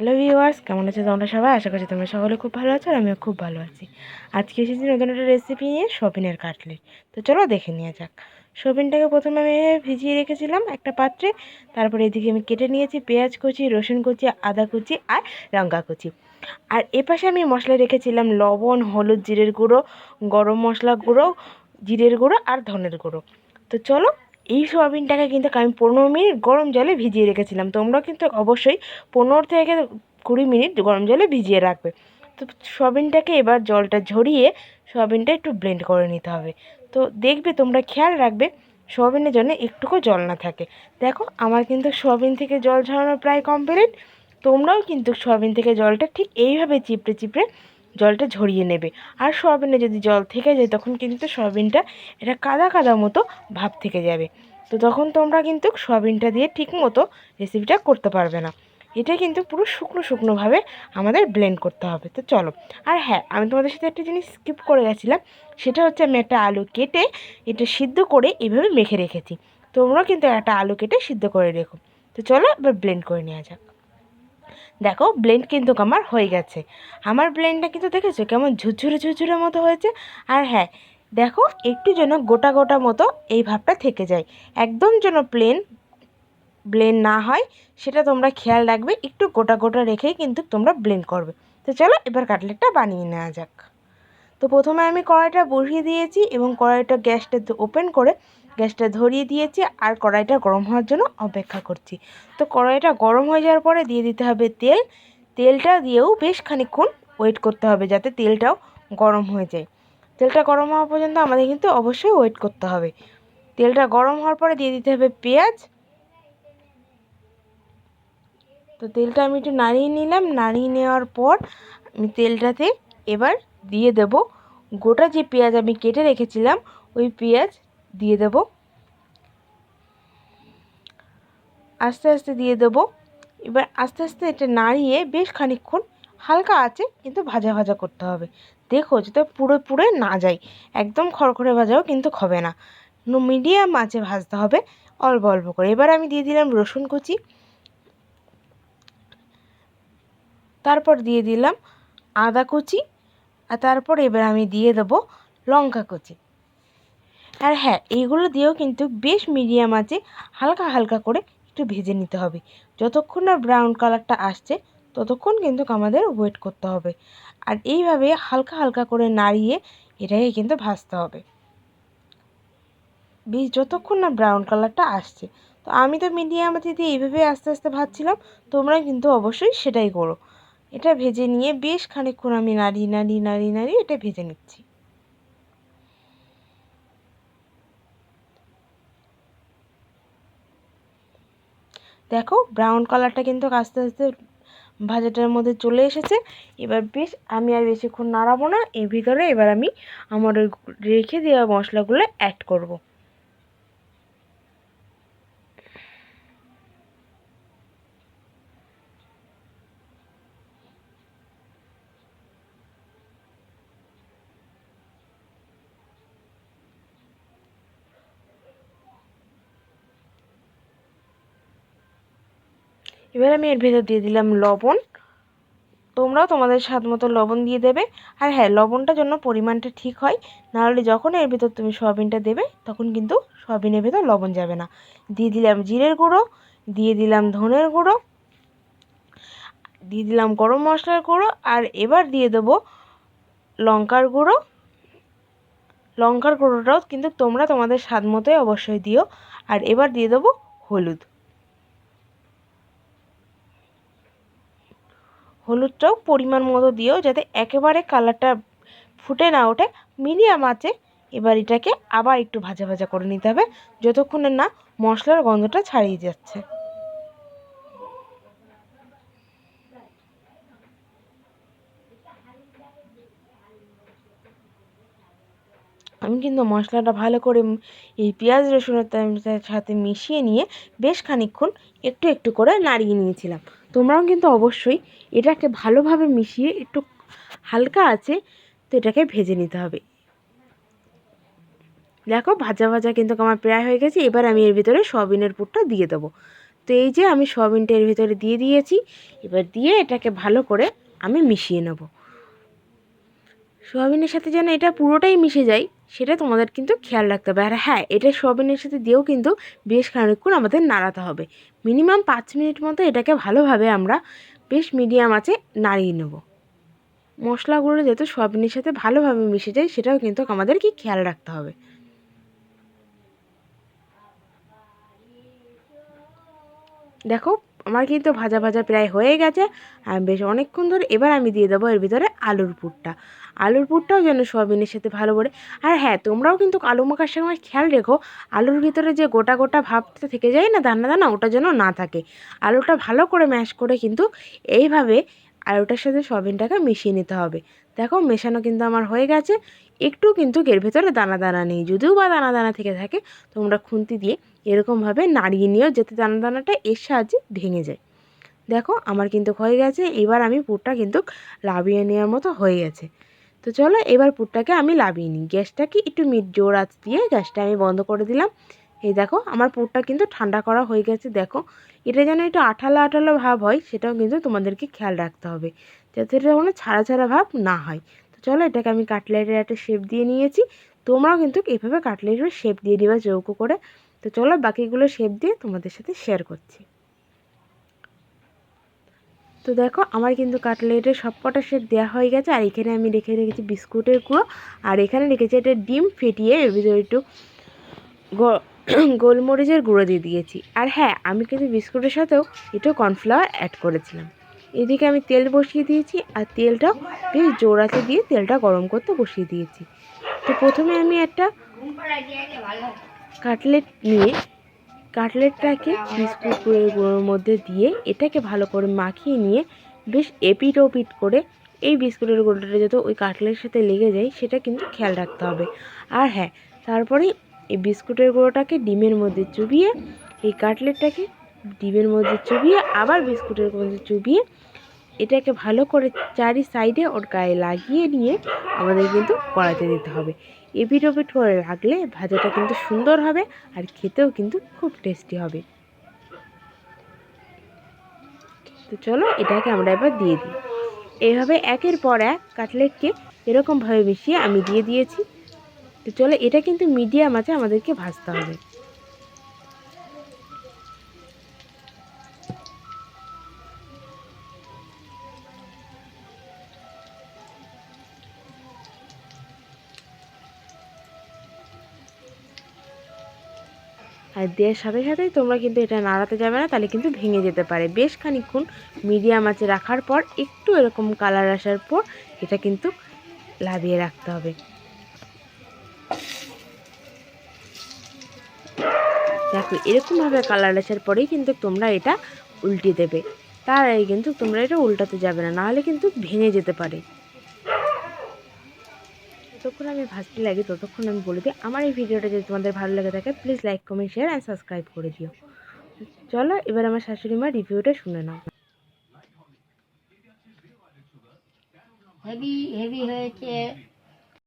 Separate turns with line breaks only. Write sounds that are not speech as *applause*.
Hello viewers কেমন আছে তোমরা সবাই? আশা করছি তোমরা সকলে খুব ভালো আছো আর আমিও খুব ভালো আছি। আজকে এসেছি নতুন একটা রেসিপি নিয়ে, সবিনের কাটলেট। তো চলো দেখে নিয়ে যাক। সবিনটাকে প্রথমে আমি ভিজিয়ে রেখেছিলাম একটা পাত্রে। তারপরে এদিকে আমি কেটে নিয়েছি পেঁয়াজ কুচি, রসুন কুচি, আদা কুচি আর লঙ্কা কুচি। আর এপাশে আমি মশলা রেখেছিলাম লবণ, হলুদ জিরের গুঁড়ো, গরম মশলা গুঁড়ো, জিরের গুঁড়ো আর ধনের গুঁড়ো। তো চলো এই সোয়াবিনটাকে কিন্তু আমি পনেরো মিনিট গরম জলে ভিজিয়ে রেখেছিলাম। তোমরা কিন্তু অবশ্যই পনেরো থেকে কুড়ি মিনিট গরম জলে ভিজিয়ে রাখবে। তো সোয়াবিনটাকে এবার জলটা ঝরিয়ে সোয়াবিনটা একটু ব্লেন্ড করে নিতে হবে। তো দেখবে তোমরা খেয়াল রাখবে, সোয়াবিনের জন্য একটুকু জল না থাকে। দেখো, আমার কিন্তু সোয়াবিন থেকে জল ঝরানো প্রায় কমপ্লিট তোমরাও কিন্তু সোয়াবিন থেকে জলটা ঠিক এইভাবে চিপড়ে চিপড়ে জলটা ঝরিয়ে নেবে। আর সোয়াবিনে যদি জল থেকে যায়, তখন কিন্তু সোয়াবিনটা এটা কাদা কাদা মতো ভাব থেকে যাবে। তো তখন তোমরা কিন্তু সোয়াবিনটা দিয়ে ঠিক মতো রেসিপিটা করতে পারবে না। এটা কিন্তু পুরো শুকনো শুকনোভাবে আমাদের ব্লেন্ড করতে হবে। তো চলো, আর হ্যাঁ আমি তোমাদের সাথে একটা জিনিস স্কিপ করে গেছিলাম। সেটা হচ্ছে আমি একটা আলু কেটে এটা সিদ্ধ করে এভাবে মেখে রেখেছি। তোমরাও কিন্তু একটা আলু কেটে সিদ্ধ করে রেখো। তো চলো, এবার ব্লেন্ড করে নেওয়া যাক। দেখো ব্লেন্ড কিন্তু আমার হয়ে গেছে। আমার ব্লেন্ডটা কিন্তু দেখেছ কেমন ঝুরঝুরে ঝুরঝুরে মতো হয়েছে? আর হ্যাঁ দেখো, একটু যেন গোটা গোটা মতো এই ভাবটা থেকে যায়। একদম যেন প্লেন ব্লেন না হয়, সেটা তোমরা খেয়াল রাখবে, একটু গোটা গোটা রেখেই কিন্তু তোমরা ব্লেন্ড করবে। তো চলো, এবার কাটলেটটা বানিয়ে নেওয়া যাক। তো প্রথমে আমি কড়াইটা বসিয়ে দিয়েছি এবং কড়াইটা গ্যাসটা ওপেন করে গ্যাসটা ধরিয়ে দিয়েছি আর কড়াইটা গরম হওয়ার জন্য অপেক্ষা করছি। তো কড়াইটা গরম হয়ে যাওয়ার পরে দিয়ে দিতে হবে তেল। তেলটা দিয়েও বেশ খানিক্ষণ ওয়েট করতে হবে যাতে তেলটাও গরম হয়ে যায়। তেলটা গরম হওয়া পর্যন্ত আমাদের কিন্তু অবশ্যই ওয়েট করতে হবে। তেলটা গরম হওয়ার পরে দিয়ে দিতে হবে পেঁয়াজ। তো তেলটা আমি একটু নাড়িয়ে নিলাম। নাড়িয়ে নেওয়ার পর আমি তেলটাতে এবার দিয়ে দেব। গোটা যে পেঁয়াজ আমি কেটে রেখেছিলাম, ওই পেঁয়াজ দিয়ে দেব। আস্তে আস্তে দিয়ে দেব। এবার আস্তে আস্তে এটা নাড়িয়ে বেশ খানিক্ষণ হালকা আছে, কিন্তু ভাজা ভাজা করতে হবে। দেখো যাতে পুরো পুরো না যায়, একদম খড়খড়ে ভাজাও কিন্তু হবে না। মিডিয়াম আঁচে ভাজতে হবে, অল্প অল্প করে। এবার আমি দিয়ে দিলাম রসুন কুচি। তারপর দিয়ে দিলাম আদা কুচি। আর তারপর এবার আমি দিয়ে দেবো লঙ্কা কুচি। আর হ্যাঁ এইগুলো দিয়েও কিন্তু বেশ মিডিয়াম আছে, হালকা হালকা করে একটু ভেজে নিতে হবে। যতক্ষণ না ব্রাউন কালারটা আসছে, ততক্ষণ কিন্তু আমাদের ওয়েট করতে হবে। আর এইভাবে হালকা হালকা করে নাড়িয়ে এটাকে কিন্তু ভাজতে হবে। বেশ, যতক্ষণ না ব্রাউন কালারটা আসছে, তো আমি তো মিডিয়াম দিয়ে এইভাবে আস্তে আস্তে ভাজছিলাম, তোমরা কিন্তু অবশ্যই সেটাই করো। এটা ভেজে নিয়ে বেশ খানিক্ষণ আমি নাড়িয়ে নাড়িয়ে নাড়িয়ে নাড়িয়ে এটা ভেজে নিচ্ছি। দেখো ব্রাউন কালারটা কিন্তু আস্তে আস্তে ভাজাটার মধ্যে চলে এসেছে। এবার বেশ আমি আর বেশিক্ষণ নাড়াবো না। এর ভিতরে এবার আমি আমার রেখে দেওয়া মশলাগুলো অ্যাড করব। এবার আমি এর ভেতর দিয়ে দিলাম লবণ। তোমরাও তোমাদের স্বাদ মতো লবণ দিয়ে দেবে। আর হ্যাঁ লবণটা জন্য পরিমাণটা ঠিক হয়। নাহলে যখন এর ভেতর তুমি সয়াবিনটা দেবে, তখন কিন্তু সয়াবিনের ভেতর লবণ যাবে না। দিয়ে দিলাম জিরের গুঁড়ো, দিয়ে দিলাম ধনের গুঁড়ো, দিয়ে দিলাম গরম মশলার গুঁড়ো, আর এবার দিয়ে দেবো লঙ্কার গুঁড়ো। লঙ্কার গুঁড়োটাও কিন্তু তোমরা তোমাদের স্বাদ মতোই অবশ্যই দিও। আর এবার দিয়ে দেবো হলুদ। হলুদটাও পরিমাণ মতো দিও যাতে একেবারে কালারটা ফুটে না ওঠে, মিডিয়াম আছে। এবার এটাকে আবার একটু ভাজা ভাজা করে নিতে হবে, যতক্ষণে না মশলার গন্ধটা ছাড়িয়ে যাচ্ছে। আমি কিন্তু মশলাটা ভালো করে এই পেঁয়াজ রসুনের সাথে মিশিয়ে নিয়ে বেশ খানিক্ষণ একটু একটু করে নাড়িয়ে নিয়েছিলাম। তোমরাও কিন্তু অবশ্যই এটাকে ভালোভাবে মিশিয়ে একটু হালকা আছে, তো এটাকে ভেজে নিতে হবে। দেখো ভাজা ভাজা কিন্তু আমার প্রায় হয়ে গেছে, এবার আমি এর ভিতরে সয়াবিনের পুরটা দিয়ে দেবো। তো এই যে আমি সয়াবিনটা এর ভিতরে দিয়ে দিয়েছি, এবার দিয়ে এটাকে ভালো করে আমি মিশিয়ে নেব। সয়াবিনের সাথে যেন এটা পুরোটাই মিশে যায়, সেটা তোমাদের কিন্তু খেয়াল রাখতে হবে। আর হ্যাঁ এটা সোয়াবিনের সাথে দিয়েও কিন্তু বেশ খানিকক্ষণ আমাদের নাড়াতে হবে। মিনিমাম পাঁচ মিনিট মতো এটাকে ভালোভাবে আমরা বেশ মিডিয়াম আছে নাড়িয়ে নেব। মশলাগুলো যাতে সোয়াবিনের সাথে ভালোভাবে মিশে যায়, সেটাও কিন্তু আমাদেরকে খেয়াল রাখতে হবে। দেখো, আমার কিন্তু ভাজা ভাজা প্রায় হয়ে গেছে। আর বেশ অনেকক্ষণ ধরে এবার আমি দিয়ে দেবো এর ভিতরে আলুর পুরটা। আলুর পুরটাও যেন সয়াবিনের সাথে ভালো করে। আর হ্যাঁ তোমরাও কিন্তু আলু মাখার সময় খেয়াল রেখো, আলুর ভিতরে যে গোটা গোটা ভাবটা থেকে যায় না, দানা দানা, ওটা যেন না থাকে। আলুটা ভালো করে ম্যাশ করে কিন্তু এইভাবে আলুটার সাথে সয়াবিনটাকে মিশিয়ে নিতে হবে। দেখো, মেশানো কিন্তু আমার হয়ে গেছে। একটু কিন্তু এর ভেতরে দানা দানা নেই। যদিও বা দানা দানা থেকে থাকে, তোমরা খুন্তি দিয়ে এরকমভাবে নাড়িয়ে নিও যাতে দানা দানাটা এর সাহায্যে ভেঙে যায়। দেখো, আমার কিন্তু হয়ে গেছে। এবার আমি পুরটা কিন্তু লাভিয়ে নেওয়ার মতো হয়ে গেছে। তো চলো এবার পুরটাকে আমি লাভিয়ে নিই। গ্যাসটাকে একটু মিট জোর আঁচ দিয়ে গ্যাসটা আমি বন্ধ করে দিলাম। এই দেখো, আমার পুরটা কিন্তু ঠান্ডা করা হয়ে গেছে, দেখো। এটা যেন একটু আঠালো আঠালো ভাব হয়, সেটাও কিন্তু তোমাদেরকে খেয়াল রাখতে হবে, যাতে এটা কোনো ছাড়া ছাড়া ভাব না হয়। তো চলো এটাকে আমি কাটলেটের একটা শেপ দিয়ে নিয়েছি। তোমরাও কিন্তু এভাবে কাটলেটের শেপ দিয়ে দিবা চৌকো করে। তো চলো বাকিগুলো শেপ দিয়ে তোমাদের সাথে শেয়ার করছি। তো দেখো, আমার কিন্তু কাটলেটের সব কটা শেপ দেওয়া হয়ে গেছে, আর এখানে আমি রেখে রেখেছি বিস্কুটের গুঁড়ো, আর এখানে রেখেছি একটা ডিম ফেটিয়ে এর ভিতরে একটু *clears throat* গোলমরিচের গুঁড়ো দিয়ে দিয়েছি। আর হ্যাঁ আমি কিন্তু বিস্কুটের সাথেও একটু কর্নফ্লাওয়ার অ্যাড করেছিলাম। এদিকে আমি তেল বসিয়ে দিয়েছি, আর তেলটাও বেশ জোড়াতে দিয়ে তেলটা গরম করতে বসিয়ে দিয়েছি। তো প্রথমে আমি একটা কাটলেট নিয়ে কাটলেটটাকে বিস্কুটের গুঁড়োর মধ্যে দিয়ে এটাকে ভালো করে মাখিয়ে নিয়ে বেশ এপিট ওপিট করে এই বিস্কুটের গুঁড়োটা যাতে ওই কাটলেটের সাথে লেগে যায়, সেটা কিন্তু খেয়াল রাখতে হবে। আর হ্যাঁ তারপরে এই বিস্কুটের গুঁড়োটাকে ডিমের মধ্যে চুবিয়ে, এই কাটলেটটাকে ডিমের মধ্যে চুবিয়ে, আবার বিস্কুটের মধ্যে চুবিয়ে এটাকে ভালো করে চারি সাইডে ওর গায়ে লাগিয়ে নিয়ে আমাদের কিন্তু কড়াইতে দিতে হবে। এপিট ওপিট করে রাখলে ভাজাটা কিন্তু সুন্দর হবে আর খেতেও কিন্তু খুব টেস্টি হবে। তো চলো এটাকে আমরা এবার দিয়ে দিই। এইভাবে একের পর এক কাটলেটকে এরকমভাবে মিশিয়ে আমি দিয়ে দিয়েছি। তো চলো এটা কিন্তু মিডিয়াম আছে আমাদেরকে ভাজতে হবে। আর দেওয়ার সাথে সাথেই তোমরা কিন্তু এটা নাড়াতে যাবে না, তাহলে কিন্তু ভেঙে যেতে পারে। বেশ খানিক্ষণ মিডিয়াম আঁচে রাখার পর একটু এরকম কালার আসার পর এটা কিন্তু লাভিয়ে রাখতে হবে। দেখো, এরকমভাবে কালার আসার পরেই কিন্তু তোমরা এটা উল্টে দেবে। তার আগে কিন্তু তোমরা এটা উল্টাতে যাবে না, নাহলে কিন্তু ভেঙে যেতে পারে। যতক্ষণ আমি ভাজতে লাগি, ততক্ষণ আমি বলে দিই, আমার এই ভিডিওটা যদি তোমাদের ভালো লাগে থাকে please like comment share and subscribe করে দিও। চলো, এবার আমার শাশুড়ি মা রিভিউটা শুনে নাও।
হেভি হেভি হয়েছে।